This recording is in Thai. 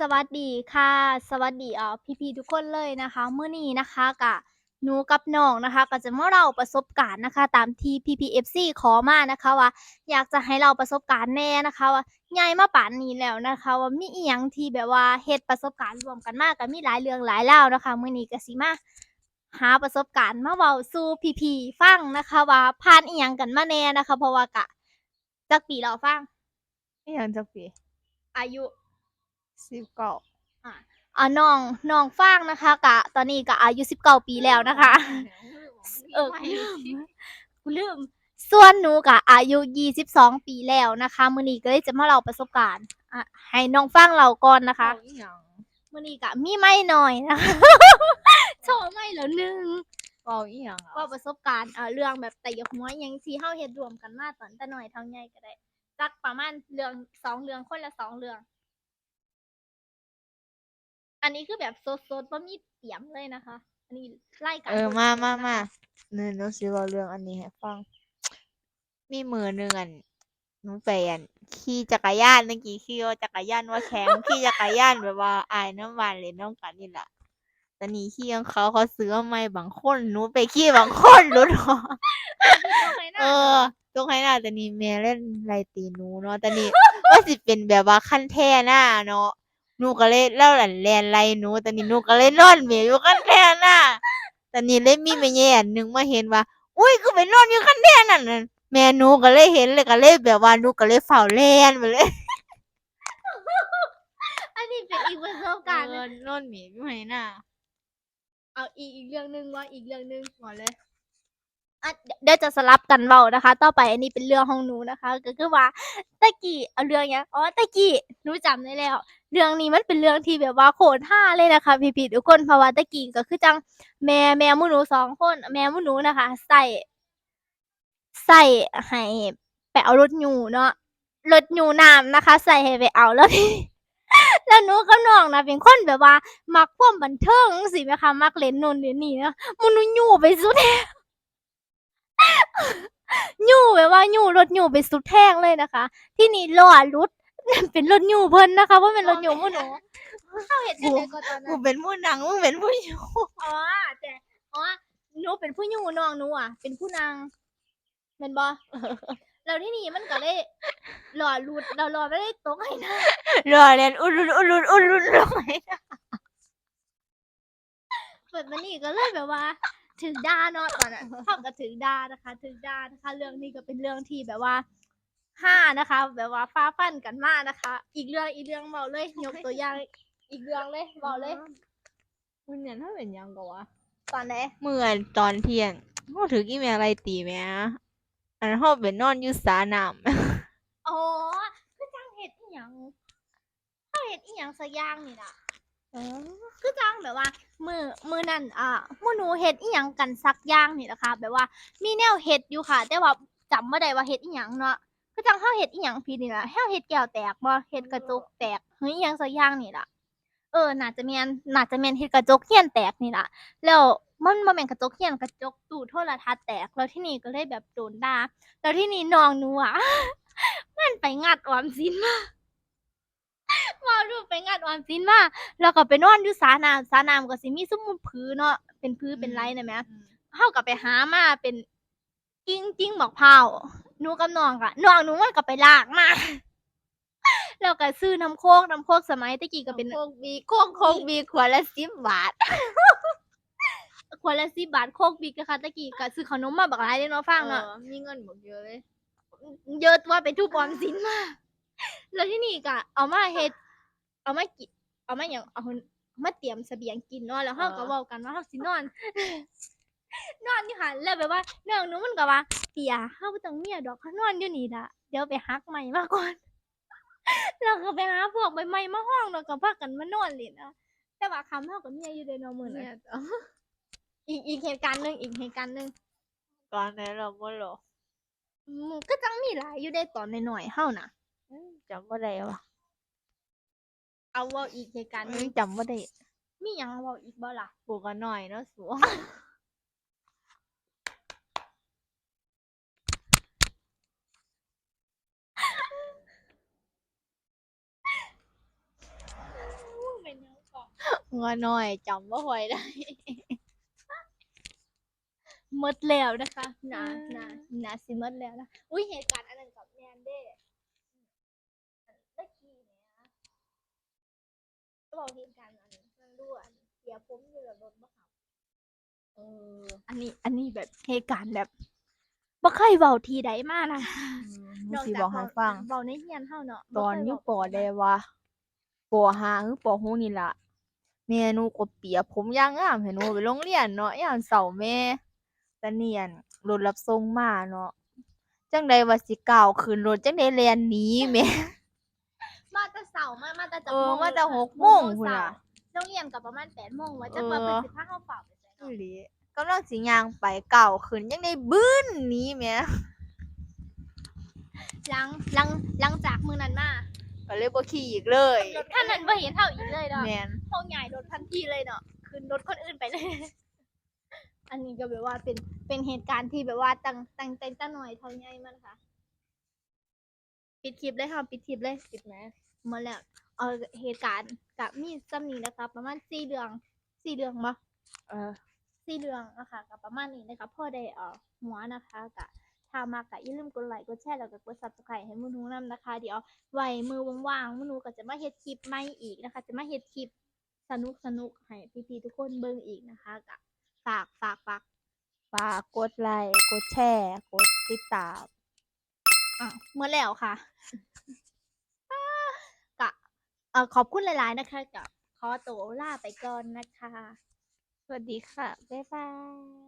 สวัสดีค่ะ สวัสดีเอ่อพี่ๆทุกคนเลยนะคะมื้อนี้นะคะกะหนูกับน้องนะคะ ก็จะมาเล่าประสบการณ์นะคะ ตามที่ PPFC ขอมานะคะว่า อยากจะให้เราประสบการณ์แน่นะคะว่าใหญ่มาป่านนี้แล้วนะคะ ว่ามีอีหยังที่แบบว่าเฮ็ดประสบการณ์รวมกันมาก็มีหลายเรื่องหลายราวนะคะมื้อนี้ก็สิมาหาประสบการณ์มาเว้าสู่พี่ๆฟังนะคะ ว่าผ่านอีหยังกันมาแน่นะคะ เพราะว่ากะจักปีแล้วฟังอีหยังจักปี อายุ สิบเก้าอ่าน้องน้องฟางนะคะกะตอนนี้ก็อายุ19ปีแล้วนะคะ เออกูลืมกูลืมส่วนหนูกะอายุ22ปีแล้วนะคะมื้อนี้ก็เลยจะมาเล่าประสบการณ์อะให้น้องฟังเล่าก่อนนะคะเอาอีหยังมื้อนี้กะมีไม่หน่อยนะคะโชว์ไม่แล้วหนึงเอาอีหยังก็อะประสบการณ์เอ่อเรื่องแบบแต่ยกหัวหยังที่เฮาเฮ็ดรวมกันมาตอนแต่น้อยเท่าใหญ่ก็ได้สักประมาณเรื่องสองเรื่องคนละสองเรื่อง อันนี้คือแบบสดๆบ่มีเตรียมเลยนะคะ อันนี้ไล่กันเออสดๆมามานะคะมาหนูหนูสิเว้าเรื่องอันนี้ให้ฟัง มีมื้อหนึงอันหนูไปอันขี่จักรยานเมื่อกี้ขี่ว่าจักรยานว่าแข็งขี่จักรยานแบบว่าอายน้ำหวานเล่นน้ำกันนี่ล่ะแต่นี่ขี่ของเขาเขาซื้อมาใหม่บางคนหนูไปขี่บางคนหลุดหัวเออตรงไหนน่ะแต่นี่แม่เล่นไล่ตีหนูเนาะแต่นี่ว่าสิเป็นแบบว่าขั้นแท้หน้าเนาะ หนูก็เลยเล่าหลันแลนไล่หนูแต่นี่หนูก็เลยนอนเมียอยู่ขั้นแท้หน้าแต่นี่เลยมีแม่แย่อันหนึงมาเห็นว่า อุ้ยคือไปนอนอยู่ขั้นแท้นั่นน่ะแม่หนูก็เลยเห็นเลยก็เลยแบบว่าหนูก็เลยเฝ้าแล่นไปเลยอันนี้เป็นอีกประสบการณ์หเอนึ่องนอนเมียอยู่ไหนน่ะ เอาอีกอีกเรื่องหนึ่งว่าอีกเรื่องหนึ่งก่อนเลย อะเดี๋ยวจะสลับกันเบานะคะ ต่อไปอันนี้เป็นเรื่องของหนูนะคะ ก็คือว่าตะกี้เอาเรื่องเนี้ยอ๋อตะกี้หนูจำได้แล้ว เรื่องนี้มันเป็นเรื่องที่แบบว่าโคตรท่าเลยนะคะ พี่ๆทุกคนเพราะว่าตะกี้ก็คือจังแม่แม่มูหนูสองคน แม่มูหนูนะคะ ใส่ใส่ให้ไปเอารถยูเนาะรถยูน้ำนะคะ ใส่ให้ไปเอาแล้วที่แล้วหนูกับน้องนะเป็นคนแบบว่า มักความบันเทิงสิแม่คะมักเล่นนนเล่นนี่นะมูหนูยู่ไปสุดแทง ยู่แบบว่ายู่รถยู่ไปสุดแทงเลยนะคะ ที่นี่ล้อรุด เป็นรถยู่เพิ่นนะคะว่าเป็นรถยู่หมูหนูเข้าเห็นจังได๋ก็ตอนนั้กูนเป็นผู้นางมึงเป็นผู้อยู่อ๋อแต่อ๋อหนูเป็นผู้ยู่น้องหนูอะ เป็นผู้นางแม่นบ่แล้วที่นี่มันก็เลยหล่อรุดเราหล่อไม่ได้ตกให้นะรอเรียนอุลุนอุลุนอุลุนลงไปเปิดมานี่ก็เลยแบบว่า ถึงด่าเนาะตอนนั้นพ่อก็ถึงด่านะคะถึงด่านะคะ เรื่องนี้ก็เป็นเรื่องที่แบบว่าห้านะคะ แบบว่าฟ้าฟันกันมากนะคะ อีกเรื่องอีกเรื่องเบาเลยยกตัวอย่างอีกเรื่องเลยเบาเลยมึงเนี่ยถ้าเป็นหยังก็วะตอนไหนเมื่อตอนเที่ยงเขาถือกี่แม่อะไรตีแม่อันเขาเป็นนอนอยู่สาน้อ๋อคือจังเห็ดอีหยังเขาเห็ดอีหยังสักอย่างนี่นะำ คือจังแบบว่า มือมือนั่นอะหมู่หนูเฮ็ดอีหยังกันสักอย่างนี่นะคะ แบบว่ามีแนวเฮ็ดอยู่ค่ะ แต่ว่าจำบ่ได้ว่าเฮ็ดอีหยังเนาะคือจังเฮาเฮ็ดอีหยังพี่นี่ล่ะเฮาเฮ็ดแก้วแตกบ่เฮ็ดกระจกแตกเฮ้ยอีหยังสักอย่างนี่ล่ะ เออน่าจะแม่นน่าจะแม่นเฮ็ดกระจกเฮียนแตกนี่ล่ะ แล้วมันบ่แม่นกระจกเฮียนกระจกตู้โทรทัศน์แตก แล้วที่นี่ก็เลยแบบโดนด่าแล้วที่นี่น้องหนูอะมันไปงัดออมสินมา ว่ารูปไปงัดออมสินมาแล้วก็ไปนอนอยู่สาน้ำสาน้ำก็สิมีซุมพื้นเนาะเป็นพื้นเป็นไรนะแหม่เฮาก็ไปหามาเป็นกิ้งกิ้งบอกเผาวหนูกับน้องก็น้องหนูมันก็ไปลากมาแล้วก็ซื้อน้ำโคกน้ำโคกสมัยตะกี้ก็เป็นโคกบีโคกโคกบีขวดละสิบบาทขวดละ10บาทโคกบิ๊กนะคะตะกี้ก็ซื้อขนมมาบักหลายเลยเนาะฟังเนาะออมีเงินหมดเยอะเลย เยอะว่าเป็นทุบออมสินมาแล้วที่นี่ก็เอามาเฮ็ด เอามากินเอามาอย่างเอามาเตรียมเสบียงกินเนาะแล้วเฮาก็อ๋อเว้ากันว่าเฮาสินอน นอนอยู่หั่นแล้วแบบว่าน้องหนูมันก็ว่าเปียเฮาบ่ต้องเมียดอกเฮานอนอยู่นี่ล่ะเดี๋ยวไปหักใหม่มาก่อนแล้วก็ไปหาพวกใบไม้มาห้องแล้วก็พากันมานอนเล่นอะแต่ว่าคำเฮากับเมียอยู่ในเนาะมื้อนั้นเนี่ยอีกอีกเหตุการณ์หนึงอีกเหตุการณ์หนึงตอนนั้นเราบ่หรออืมก็จังมีหลายอยู่ได้ตอนน้อยๆเฮาน่ะอืมจำบ่ได้วะ เอาเว้าอีกเหตุการณ์หนึงจำบ่ได้มีหยังเว้าอีกบ่ล่ะกูก็หน่อยเนาะสัวหัวน้อยจำบ่ค่อยได้หมดแล้วนะคะหนาอ่าหนาหนาสิหมดแล้วนะอุ้ยเหตุการณ์อันนั้นกับแมนเด้อันตะกี้เนี่ยก็ บอกเหตุการณ์อันนั้นมันรั่วอันเสียผมอยู่แบบรถบ่ขับเออ อันนี้ อันนี้แบบเหตุการณ์แบบบ่เคยเว้าทีใดมานะหนูสิบอกให้ฟังเว้าในเฮียนเฮาเนาะตอนอยู่ปอได้ว่าปอห้าหรือปอหกนี่ล่ะแม่หนูก็เปียกผมย่างงามให้หนูไปโรงเรียนเนาะยามเช้าแม่ตะเนียนรถรับส่งมาเนาะจังใดว่าสิก้าวขึ้นรถจังได๋แล่นหนีแหม่ มาแต่เช้ามามาแต่จักเออโมงมาแต่เลยค่ะหกโมงพุ่นเช้าน่ะโรงเรียนก็ประมาณ8โมงว่าจักว่าเออเพิ่นสิพาเฮาเฝ้าไปไสอีเนาะหลีกำลังสิย่างไปก้าวขึ้นจังได๋บึ้นหนีแหม่หลังหลังหลังจากมื้อนั้นมาก็เลยบ่ขี่อีกเลยรถคันนั้นบ่เห็นเฮาอีกเลยเนาะแม่นเฮาย้ายรถทันทีเลยเนาะขึ้นรถคนอื่นไปเลย อันนี้ก็แบบว่าเป็นเป็นเหตุการณ์ที่แบบว่าตั้งตั้งแต่ตั้งหน่อยเท่าใหญ่มันค่ะ ปิดคลิปเลยค่ะปิดคลิปเลยปิดแมสหมาแล้ว เออเหตุการณ์กับมีซ้ำนี้นะคะประมาณสี่เดือนสี่เดือนบ่เออสี่เดือนนะคะกับประมาณนี้นะคะพ่อได้เอ่อหัวนะคะกะถ้ามากะอย่าลืมกดไลค์กดแชร์แล้วก็กด subscribe ให้มือหนูนํนะคะ เดี๋ยวไว้มือว่างๆมือหนูก็จะมาเฮ็ดคลิปใหม่อีกนะคะ จะมาเฮ็ดคลิปสนุกสนุกๆให้พี่ๆทุกคนเบิ่งอีกนะคะกะฝากฝากฝากฝากกดไลค์กดแชร์ กดติดตาม อะเมื่อแล้วค่ะกะเออขอบคุณหลาย ๆ นะคะกับขอตัวลาไปก่อนนะคะ สวัสดีค่ะ บ๊ายบาย